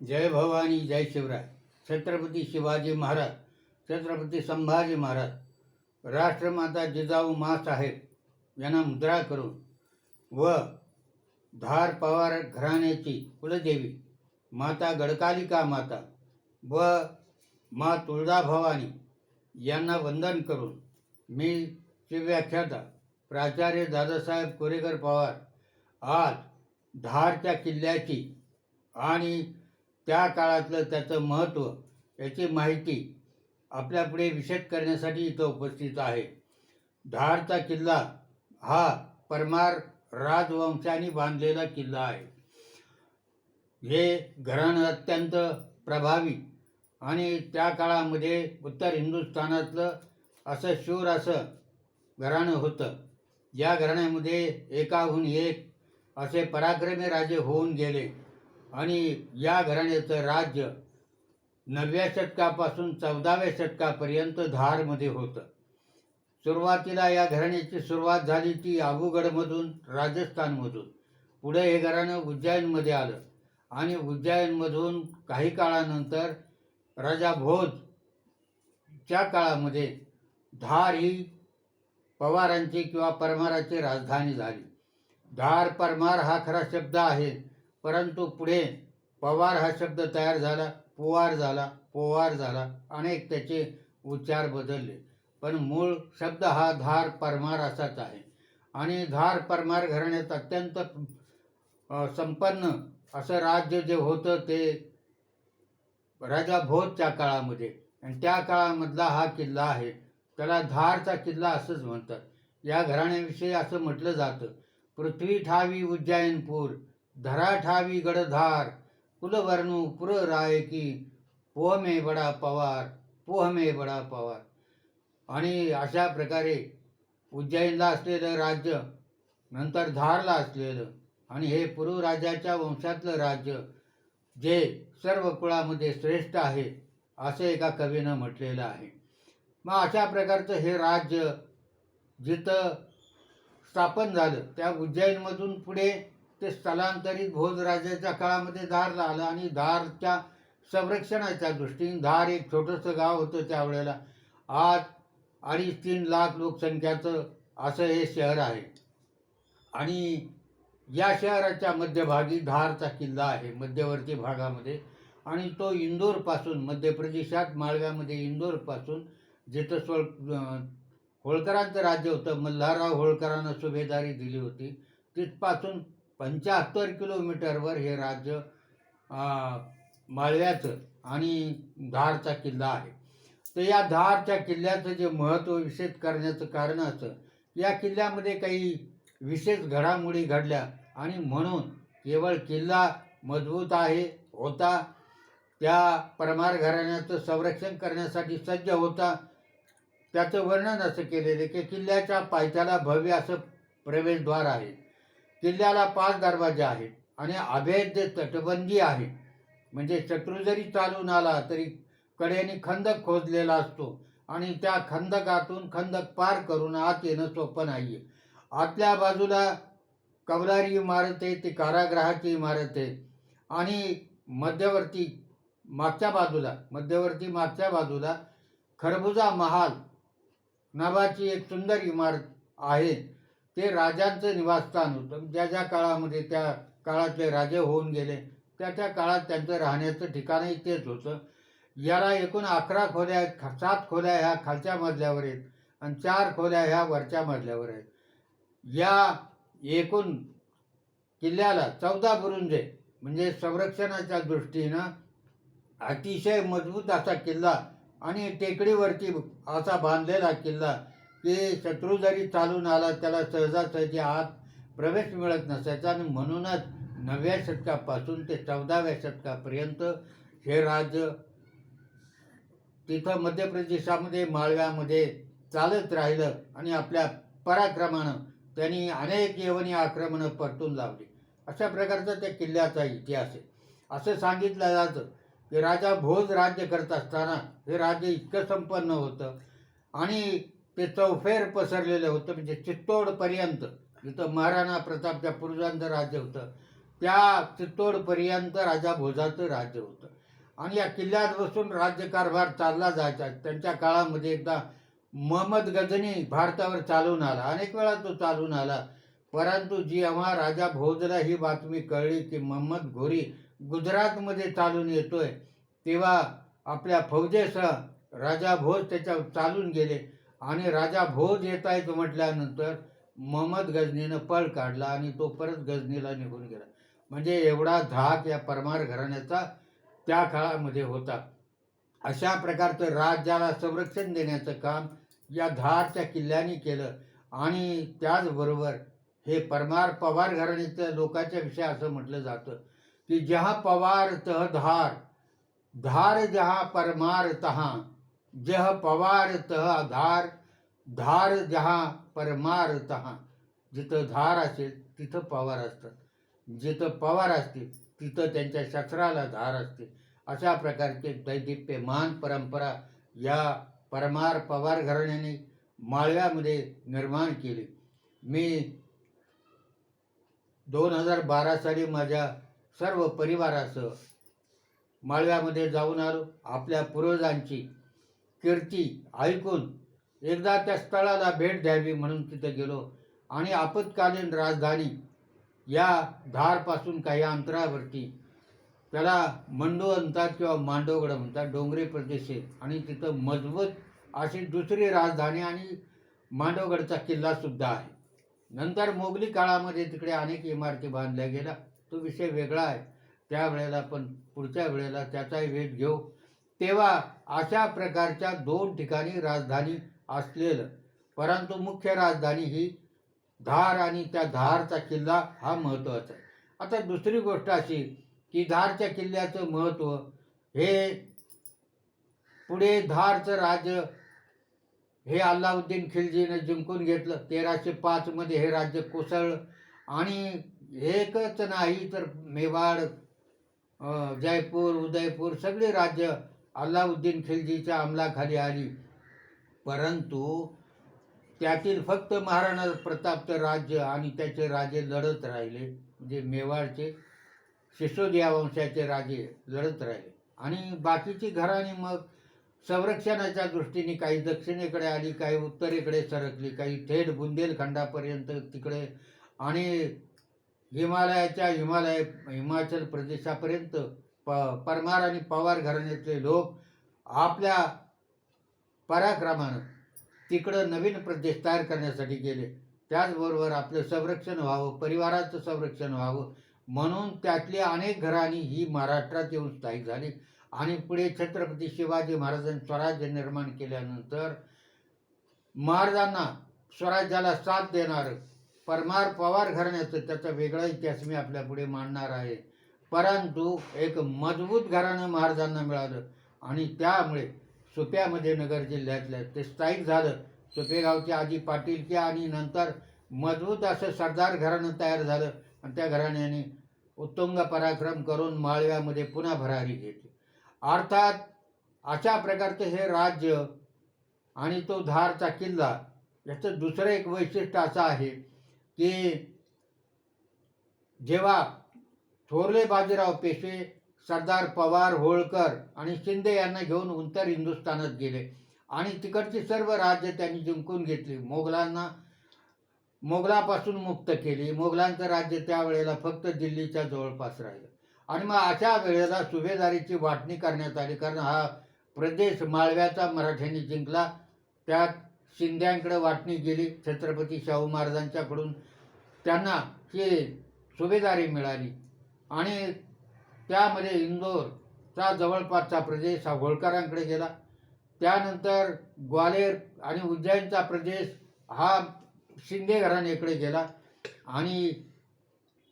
जय भवानी जय शिवराय. छत्रपती शिवाजी महाराज छत्रपती संभाजी महाराज राष्ट्रमाता जिजाऊ माँसाहेब यांना मुद्रा करून व धार पवार घराण्याची कुलदेवी माता गडकालिका माता व मा तुळजाभवानी यांना वंदन करून मी शिवव्याख्याता प्राचार्य दादासाहेब कोरेकर पवार आज धारच्या किल्ल्याची आणि त्या काळातलं त्याचं महत्त्व याची माहिती आपल्यापुढे विशद करण्यासाठी इथं उपस्थित आहे. धारचा किल्ला हा परमार राजवंशाने बांधलेला किल्ला आहे. हे घराणं अत्यंत प्रभावी आणि त्या काळामध्ये उत्तर हिंदुस्थानातलं असं शूर असं घराणं होतं. या घराण्यामध्ये एकाहून एक असे पराक्रमी राजे होऊन गेले. आणि या घराण्याचं राज्य नवव्या शतकापासून चौदाव्या शतकापर्यंत धारमध्ये होतं. सुरुवातीला या घराण्याची सुरुवात झाली ती आबूगडमधून राजस्थानमधून. पुढे हे घराणं उज्जैनमध्ये आलं. आणि उज्जैनमधून काही काळानंतर राजा भोजच्या काळामध्ये धार ही पवारांची किंवा परमाराची राजधानी झाली. धार परमार हा खरा शब्द आहे. परंतु पुढे पवार हा शब्द तयार झाला पोवार झाला पोवार झाला अनेक त्याचे उच्चार बदलले. पण मूळ शब्द हा धार परमार असाच आहे. आणि धार परमार घराण्यात अत्यंत संपन्न असं राज्य जे होतं ते राजा भोजच्या काळामध्ये. आणि त्या काळामधला हा किल्ला आहे. त्याला धारचा किल्ला असंच म्हणतात. या घराण्याविषयी असं म्हटलं जातं. पृथ्वी ठावी उज्जैनपूर धरा ठावी गडधार कुलवर्णू पुर राय की पोह मे बडा पवार पोह मे बडा पवार. आणि अशा प्रकारे उज्जैनला असलेलं राज्य नंतर धारला असलेलं आणि हे पुरू राजाच्या वंशातलं राज्य जे सर्व कुळामध्ये श्रेष्ठ आहे असं एका कवीनं म्हटलेलं आहे. मग अशा प्रकारचं हे राज्य जिथं स्थापन झालं त्या उज्जैनमधून पुढे ते स्थलांतरित भोजराजाच्या काळामध्ये धारला आलं आणि धारच्या संरक्षणाच्या दृष्टीने धार एक छोटंसं गाव होतं त्यावेळेला. आज अडीच तीन लाख लोकसंख्याचं असं हे शहर आहे. आणि या शहराच्या मध्यभागी धारचा किल्ला आहे मध्यवर्ती भागामध्ये. आणि तो इंदोरपासून मध्य प्रदेशात माळव्यामध्ये इंदोरपासून जिथं स्व होळकरांचं राज्य होतं मल्हारराव होळकरांना सुभेदारी दिली होती तिथपासून पंच्याहत्तर किलोमीटरवर हे राज्य माळव्याचं आणि धारचा किल्ला आहे. तर या धारच्या किल्ल्याचं जे महत्त्व विशेष करण्याचं कारण असं या किल्ल्यामध्ये काही विशेष घडामोडी घडल्या आणि म्हणून केवळ किल्ला मजबूत आहे होता त्या परमार घराण्याचं संरक्षण करण्यासाठी सज्ज होता त्याचं वर्णन असं केलेलं आहे की किल्ल्याच्या पायथ्याला भव्य असं प्रवेशद्वार आहे. किल्ल्याला पाच दरवाजे आहेत आणि अभेद्य तटबंदी आहे. म्हणजे शत्रू जरी चालून आला तरी कडेने खंदक खोदलेला असतो आणि त्या खंदकातून खंदक पार करून आत येणं सोपं नाही आहे आतल्या बाजूला कवलारी इमारत आहे ती कारागृहाची इमारत आहे आणि मध्यवर्ती मागच्या बाजूला मध्यवर्ती मागच्या बाजूला खरबुजा महाल नावाची एक सुंदर इमारत आहे. ते राजांचं निवासस्थान होतं. ज्या ज्या काळामध्ये त्या काळातले राजे होऊन गेले त्या त्या काळात त्यांचं राहण्याचं ठिकाणही तेच होतं. याला एकूण अकरा खोल्या आहेत सात खोल्या ह्या खालच्या मजल्यावर आहेत आणि चार खोल्या ह्या वरच्या मजल्यावर आहेत. या एकूण किल्ल्याला चौदा बुरुंजे म्हणजे संरक्षणाच्या दृष्टीनं अतिशय मजबूत असा किल्ला आणि टेकडीवरती असा बांधलेला किल्ला की शत्रू जरी चालून आला त्याला सहजासहजी आत प्रवेश मिळत नसायचा आणि म्हणूनच नवव्या शतकापासून ते चौदाव्या शतकापर्यंत हे राज्य तिथं मध्य प्रदेशामध्ये माळव्यामध्ये चालत राहिलं आणि आपल्या पराक्रमानं त्यांनी अनेक यवनी आक्रमणं परतून लावली. अशा प्रकारचा त्या किल्ल्याचा इतिहास आहे. असं सांगितलं जातं की राजा भोज राज्य करत असताना हे राज्य इतकं संपन्न होतं आणि ते चौफेर पसरलेलं होतं म्हणजे चित्तोडपर्यंत. जिथं महाराणा प्रतापच्या पूर्वजांचं राज्य होतं त्या चित्तोडपर्यंत राजा भोजाचं राज्य होतं. आणि या किल्ल्यात बसून राज्यकारभार चालला जायचा. त्यांच्या काळामध्ये एकदा मोहम्मद गजनी भारतावर चालून आला. अनेक वेळा तो चालून आला. परंतु जेव्हा राजा भोजला ही बातमी कळली की महम्मद घोरी गुजरातमध्ये चालून येतोय तेव्हा आपल्या फौजेसह राजा भोज त्याच्या चालून गेले. आणि राजा भोज येत आहेत म्हटल्यानंतर ममद गजनीनं पळ काढला आणि तो परत गजनीला निघून गेला. म्हणजे एवढा धाक या परमार घराण्याचा त्या काळामध्ये होता. अशा प्रकारचं राज्याला संरक्षण देण्याचं काम या धारच्या किल्ल्याने केलं. आणि त्याचबरोबर हे परमार पवार घराण्याच्या लोकांच्या विषयी असं म्हटलं जातं की जहा पवार तह धार धार जहा परमार तहा जह पवार तह धार धार जहा परमार तहा जिथं धार असेल तिथं पवार असतात. जिथं पवार असतील तिथं त्यांच्या शस्त्राला धार असते. अशा प्रकारचे दैदिप्यमान परंपरा या परमार पवार घराण्याने माळव्यामध्ये निर्माण केली. मी दोन हजार बारा साली माझ्या सर्व परिवारासह माळव्यामध्ये जाऊन आलो. आपल्या पूर्वजांची कीर्ती ऐकून एकदा त्या स्थळाला भेट द्यावी म्हणून तिथे गेलो. आणि आपत्कालीन राजधानी या धारपासून काही अंतरावरती त्याला मंडो म्हणतात किंवा मांडोगड म्हणतात डोंगरी प्रदेश आहे. आणि तिथं मजबूत अशी दुसरी राजधानी आणि मांडवगडचा किल्लासुद्धा आहे. नंतर मोगली काळामध्ये तिकडे अनेक इमारती बांधल्या गेल्या. तो विषय वेगळा आहे. त्यावेळेला पण पुढच्या वेळेला त्याचाही वेध घेऊ. तेव्हा अशा प्रकारच्या दोन ठिकाणी राजधानी असलेलं परंतु मुख्य राजधानी ही धार आणि त्या धारचा किल्ला हा महत्त्वाचा आहे. आता दुसरी गोष्ट अशी की धारच्या किल्ल्याचं महत्त्व हे पुढे धारचं राज्य हे अल्लाउद्दीन खिलजीने जिंकून घेतलं. तेराशे पाचमध्ये हे राज्य कोसळलं. आणि एकच नाही तर मेवाड जयपूर उदयपूर सगळे राज्य अल्लाउद्दीन खिलजीच्या अंमलाखाली आली. परंतु त्यातील फक्त महाराणा प्रतापचं राज्य आणि त्याचे राजे लढत राहिले. म्हणजे मेवाडचे सिसोदिया वंशाचे राजे लढत राहिले. आणि बाकीची घराणी मग संरक्षणाच्या दृष्टीने काही दक्षिणेकडे आली काही उत्तरेकडे सरकली काही थेट बुंदेलखंडापर्यंत तिकडे आणि हिमालयाच्या हिमालय हिमाचल प्रदेशापर्यंत प परमार आणि पवार घराण्यातले लोक आपल्या पराक्रमानं तिकडं नवीन प्रदेश तयार करण्यासाठी गेले. त्याचबरोबर आपलं संरक्षण व्हावं परिवाराचं संरक्षण व्हावं म्हणून त्यातली अनेक घराणी ही महाराष्ट्रात येऊन स्थायिक झाली. आणि पुढे छत्रपती शिवाजी महाराजांनी स्वराज्य निर्माण केल्यानंतर महाराजांना स्वराज्याला साथ देणारं परमार पवार घराण्याचं त्याचा वेगळा इतिहास मी आपल्या पुढे मांडणार आहे. परंतु एक मजबूत घराणं महाराजांना मिळालं आणि त्यामुळे सुप्यामध्ये नगर जिल्ह्यातलं ते स्थायिक झालं. सुपेगावचे आधी पाटीलच्या आणि नंतर मजबूत असं सरदार घराणं तयार झालं आणि त्या घराण्याने उत्तुंग पराक्रम करून माळव्यामध्ये पुन्हा भरारी घेतली. अर्थात अशा प्रकारचं हे राज्य आणि तो धारचा किल्ला याचं दुसरं एक वैशिष्ट्य असं आहे की जेव्हा थोरले बाजीराव पेशवे सरदार पवार होळकर आणि शिंदे यांना घेऊन उत्तर हिंदुस्थानात गेले. आणि तिकडची सर्व राज्य त्यांनी जिंकून घेतली. मोगलांना मोगलापासून मुक्त केली. मोगलांचं राज्य त्यावेळेला फक्त दिल्लीच्या जवळपास राहिलं. आणि मग अशा वेळेला सुभेदारीची वाटणी करण्यात आली. कारण हा प्रदेश माळव्याचा मराठ्यांनी जिंकला. त्यात शिंद्यांकडे वाटणी गेली. छत्रपती शाहू महाराजांच्याकडून त्यांना ही सुभेदारी मिळाली. आणि त्यामध्ये इंदोरचा जवळपासचा प्रदेश हा होळकरांकडे गेला. त्यानंतर ग्वालेर आणि उज्जैनचा प्रदेश हा शिंदे घराण्याकडे गेला आणि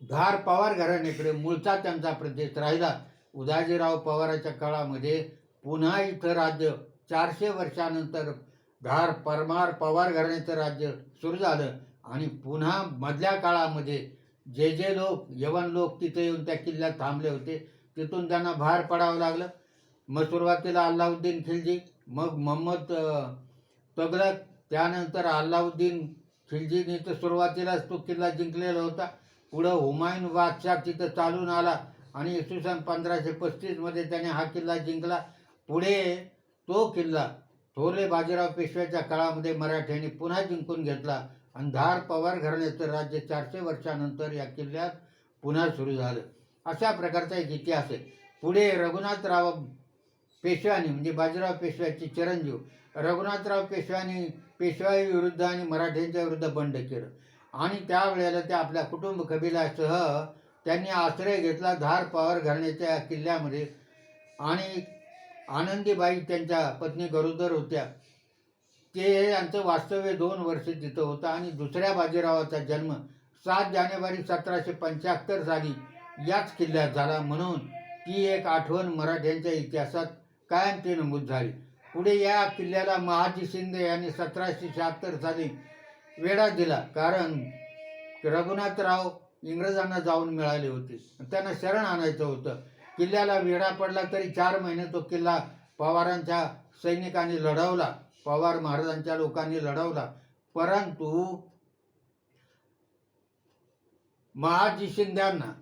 धार पवार घराण्याकडे मूळचा त्यांचा प्रदेश राहिला. उदाजीराव पवाराच्या काळामध्ये पुन्हा इथं राज्य चारशे वर्षानंतर धार परमार पवार घराण्याचं राज्य सुरू झालं आणि पुन्हा मधल्या काळामध्ये जे जे लोक यवन लोक तिथे येऊन त्या किल्ल्यात थांबले होते तिथून त्यांना बाहेर पडावं लागलं. मग सुरुवातीला अल्लाउद्दीन खिलजी मग मोहम्मद तगलक त्यानंतर अल्लाउद्दीन खिलजीने तर सुरुवातीलाच तो किल्ला जिंकलेला होता. पुढं हुमायून बादशाह तिथं चालून आला आणि इसवी सन पंधराशे पस्तीसमध्ये त्याने हा किल्ला जिंकला. पुढे तो किल्ला थोरले बाजीराव पेशव्याच्या काळामध्ये मराठ्यांनी पुन्हा जिंकून घेतला. आणि धार पवार घराण्याचं राज्य चारशे वर्षानंतर या किल्ल्यात पुन्हा सुरू झालं. अशा प्रकारचा एक इतिहास आहे. पुढे रघुनाथराव पेशव्यानी म्हणजे बाजीराव पेशव्याचे चिरंजीव रघुनाथराव पेशव्यानी पेशवाई विरुद्ध आणि मराठ्यांच्या विरुद्ध बंड केलं. आणि त्यावेळेला ते आपल्या कुटुंब कबिलासह त्यांनी आश्रय घेतला धार पवार घराण्याच्या किल्ल्यामध्ये. आणि आनंदीबाई त्यांच्या पत्नी गरोदर होत्या. ते यांचं वास्तव्य दोन वर्ष तिथं होतं आणि दुसऱ्या बाजीरावाचा जन्म सात जानेवारी सतराशे पंच्याहत्तर साली याच किल्ल्यात झाला म्हणून ती एक आठवण मराठ्यांच्या इतिहासात कायम ती नमूद झाली. पुढे या किल्ल्याला महाजी शिंदे यांनी सतराशे शहात्तर साली वेढा दिला कारण रघुनाथराव इंग्रजांना जाऊन मिळाले होते. त्यांना शरण आणायचं होतं. किल्ल्याला वेढा पडला तरी चार महिने तो किल्ला पवारांच्या सैनिकांनी लढवला. पवार महाराजांच्या लोकांनी लढवला. परंतु महाजी शिंद्यांना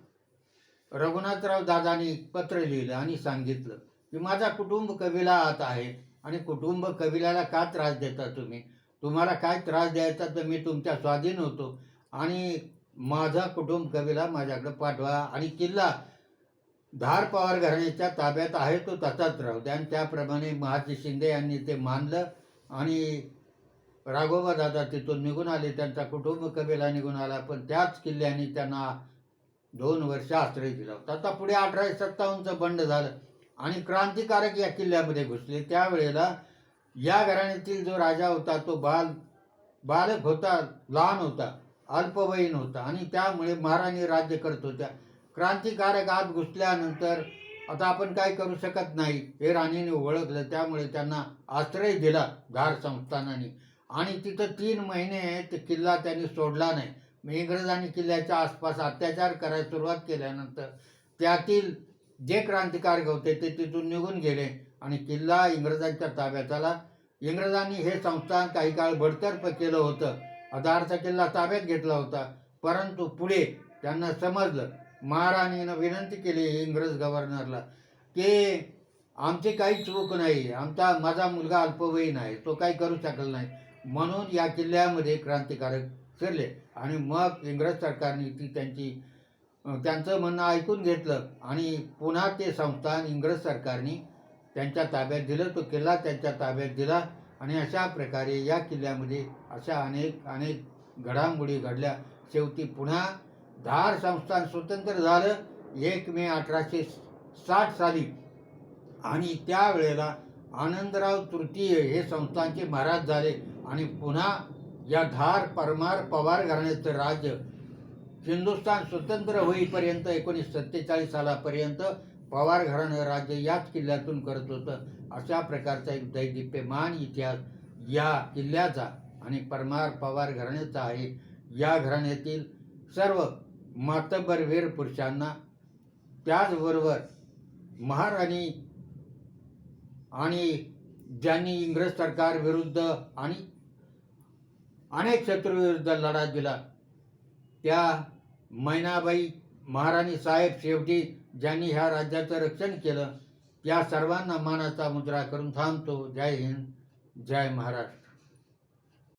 रघुनाथराव दादानी पत्र लिहिलं आणि सांगितलं की माझा कुटुंब कवीला आत आहे आणि कुटुंब कविल्याला का त्रास देता तुम्ही? तुम्हाला काय त्रास द्यायचा तर मी तुमच्या स्वाधीन होतो. आणि माझा कुटुंब कवीला माझ्याकडे पाठवा आणि किल्ला धार पवार घराण्याच्या ताब्यात आहे तो तसाच राहू द्या. आणि त्याप्रमाणे महाजी शिंदे यांनी ते मानलं. आणि राघोबा दादा तिथून निघून आले त्यांचा कुटुंब कबिला निघून आला पण त्याच किल्ल्याने त्यांना दोन वर्ष आश्रय दिला होता. आता पुढे अठराशे सत्तावन्नचं बंड झालं आणि क्रांतिकारक या किल्ल्यामध्ये घुसले. त्यावेळेला या घराण्यातील जो राजा होता तो बाल बालक होता लहान होता अल्पवयीन होता आणि त्यामुळे महाराणी राज्य करत होत्या. क्रांतिकारक आत घुसल्यानंतर आता आपण काय करू शकत नाही. हे राणीने ओळखलं त्यामुळे त्यांना आश्रय दिला धार संस्थानाने. आणि तिथं तीन महिने ते किल्ला त्यांनी सोडला नाही. मग इंग्रजांनी किल्ल्याच्या आसपास अत्याचार करायला सुरुवात केल्यानंतर त्यातील जे क्रांतिकारक होते ते तिथून निघून गेले आणि किल्ला इंग्रजांच्या ताब्यात आला इंग्रजांनी हे संस्थान काही काळ बडतर्फ केलं होतं. अदारचा किल्ला ताब्यात घेतला होता. परंतु पुढे त्यांना समजलं महाराणीनं विनंती केली इंग्रज गव्हर्नरला की आमची काही चूक नाही आमचा माझा मुलगा अल्पवयीन आहे तो काही करू शकला नाही. म्हणून या किल्ल्यामध्ये क्रांतिकारक फिरले आणि मग इंग्रज सरकारने ती त्यांची त्यांचं म्हणणं ऐकून घेतलं आणि पुन्हा ते संस्थान इंग्रज सरकारने त्यांच्या ताब्यात दिलं तो किल्ला त्यांच्या ताब्यात दिला आणि अशा प्रकारे या किल्ल्यामध्ये अशा अनेक अनेक घडामोडी घडल्या. शेवटी पुन्हा धार संस्थान स्वतंत्र झालं एक मे अठराशे साठ साली. आणि त्यावेळेला आनंदराव तृतीय हे संस्थानचे महाराज झाले. आणि पुन्हा या धार परमार पवार घराण्याचं राज्य हिंदुस्थान स्वतंत्र होईपर्यंत एकोणीस सत्तेचाळीस सालापर्यंत पवार घराणं राज्य याच किल्ल्यातून करत होतं. अशा प्रकारचा एक दैदिप्यमान इतिहास या किल्ल्याचा आणि परमार पवार घराण्याचा आहे. या घराण्यातील सर्व मातब्बर वीर पुरुषांना त्याचबरोबर महाराणी आणि ज्यांनी इंग्रज सरकार विरुद्ध आणि अनेक शत्रूविरुद्ध लढा दिला त्या मैनाबाई महाराणी साहेब शेवटी ज्यांनी ह्या राज्याचं रक्षण केलं त्या सर्वांना मानाचा मुद्रा करून थांबतो. जय हिंद जय महाराष्ट्र.